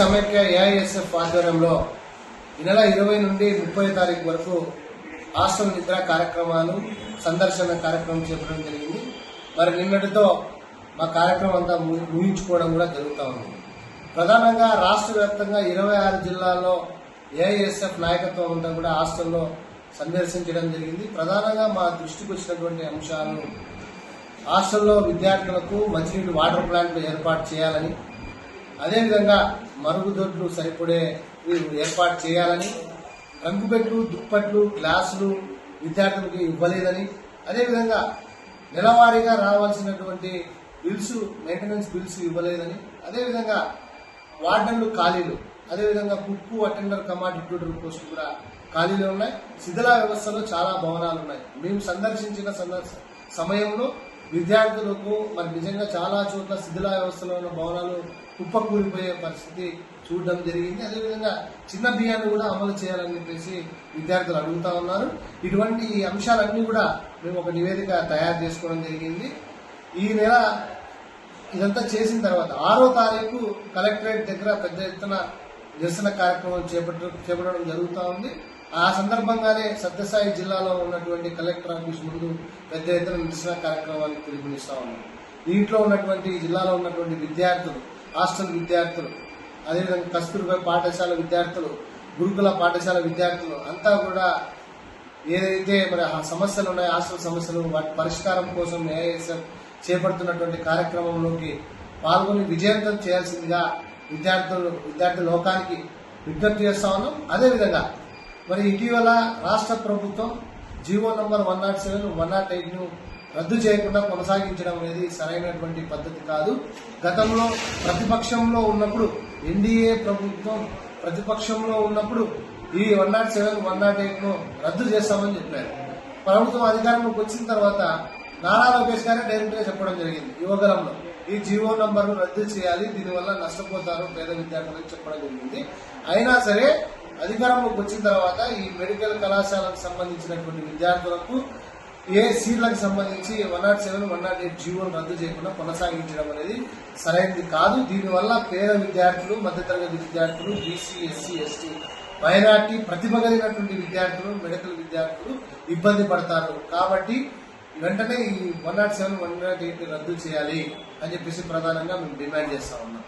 సమైక్య ఏఐఎస్ఎఫ్ ఆధ్వర్యంలో ఈ నెల ఇరవై నుండి ముప్పై తారీఖు వరకు హాస్టల్ నిద్ర కార్యక్రమాలు సందర్శన కార్యక్రమం చేపట్టడం జరిగింది. మరి నిన్నటితో మా కార్యక్రమం అంతా ముగించుకోవడం కూడా జరుగుతూ ఉంది. ప్రధానంగా రాష్ట్ర వ్యాప్తంగా ఇరవై ఆరు జిల్లాల్లో ఏఐఎస్ఎఫ్ నాయకత్వం అంతా కూడా హాస్టల్లో సందర్శించడం జరిగింది. ప్రధానంగా మా దృష్టికి వచ్చినటువంటి అంశాలు హాస్టల్లో విద్యార్థులకు మంచినీటి వాటర్ ప్లాంట్లు ఏర్పాటు చేయాలని అదేవిధంగా మరుగుదొడ్లు సరిపడే ఏర్పాటు చేయాలని రంగుబెట్లు దుప్పట్లు గ్లాసులు విద్యార్థులకు ఇవ్వలేదని అదేవిధంగా నెలవారీగా రావాల్సినటువంటి బిల్స్ మెయింటెనెన్స్ బిల్స్ ఇవ్వలేదని అదేవిధంగా వార్డన్లు ఖాళీలు అదేవిధంగా కుక్కు అటెండర్ కమాండ్ డిప్యూటర్ పోస్టులు కూడా ఖాళీలు ఉన్నాయి. శిథిలా వ్యవస్థలో చాలా భవనాలు ఉన్నాయి. మేము సందర్శించిన సందర్శ సమయంలో విద్యార్థులకు మరి నిజంగా చాలా చోట్ల శిథిలా వ్యవస్థలో ఉన్న భవనాలు కుప్పకూలిపోయే పరిస్థితి చూడడం జరిగింది. అదేవిధంగా చిన్న బియ్యాన్ని కూడా అమలు చేయాలని చెప్పేసి విద్యార్థులు అడుగుతా ఉన్నారు. ఇటువంటి అంశాలన్నీ కూడా మేము ఒక నివేదిక తయారు చేసుకోవడం జరిగింది. ఈ నెల ఇదంతా చేసిన తర్వాత ఆరో తారీఖు కలెక్టరేట్ దగ్గర పెద్ద ఎత్తున నిరసన కార్యక్రమం చేపట్ట చేపట్టడం జరుగుతూ ఉంది. ఆ సందర్భంగానే సత్యసాయి జిల్లాలో ఉన్నటువంటి కలెక్టర్ ఆఫీస్ ముందు పెద్ద ఎత్తున నిరసన కార్యక్రమానికి పిలుపునిస్తా ఉన్నాం. దీంట్లో ఉన్నటువంటి జిల్లాలో ఉన్నటువంటి విద్యార్థులు హాస్టల్ విద్యార్థులు అదేవిధంగా కస్తూర్బా పాఠశాల విద్యార్థులు గురుకుల పాఠశాల విద్యార్థులు అంతా కూడా ఏదైతే మరి ఆ సమస్యలు ఉన్నాయో హాస్టల్ సమస్యలు వాటి పరిష్కారం కోసం ఏఐఎస్ఎఫ్ చేపడుతున్నటువంటి కార్యక్రమంలోకి పాల్గొని విజయవంతం చేయాల్సిందిగా విద్యార్థులు విద్యార్థి లోకానికి విజ్ఞప్తి చేస్తా ఉన్నాం. అదేవిధంగా మరి ఇటీవల రాష్ట్ర ప్రభుత్వం GO number one nought seven one nought ఎయిట్ను రద్దు చేయకుండా కొనసాగించడం అనేది సరైనటువంటి పద్ధతి కాదు. గతంలో ప్రతిపక్షంలో ఉన్నప్పుడు ఎన్డీఏ ప్రభుత్వం ప్రతిపక్షంలో ఉన్నప్పుడు ఈ one nought seven one nought ఎయిట్ను రద్దు చేస్తామని చెప్పారు. ప్రభుత్వం అధికారంలోకి వచ్చిన తర్వాత నారా లోకేష్ గారే డైరెక్ట్గా చెప్పడం జరిగింది యువగలంలో. ఈ జీవో నంబర్ను రద్దు చేయాలి దీనివల్ల నష్టపోతారు పేద విద్యార్థులకు చెప్పడం జరిగింది. అయినా సరే అధికారంలోకి వచ్చిన తర్వాత ఈ మెడికల్ కళాశాలకు సంబంధించినటువంటి విద్యార్థులకు ఏ సీట్లకు సంబంధించి one nought seven one nought eight జీవోను రద్దు చేయకుండా కొనసాగించడం అనేది సరైనది కాదు. దీనివల్ల పేద విద్యార్థులు మధ్యతరగతి విద్యార్థులు బీసీ ఎస్సీ ఎస్టీ మైనార్టీ ప్రతిభ కలిగినటువంటి విద్యార్థులు మెడికల్ విద్యార్థులు ఇబ్బంది పడతారు. కాబట్టి వెంటనే ఈ one nought seven one nought eight రద్దు చేయాలి అని చెప్పేసి ప్రధానంగా మేము డిమాండ్ చేస్తా ఉన్నాం.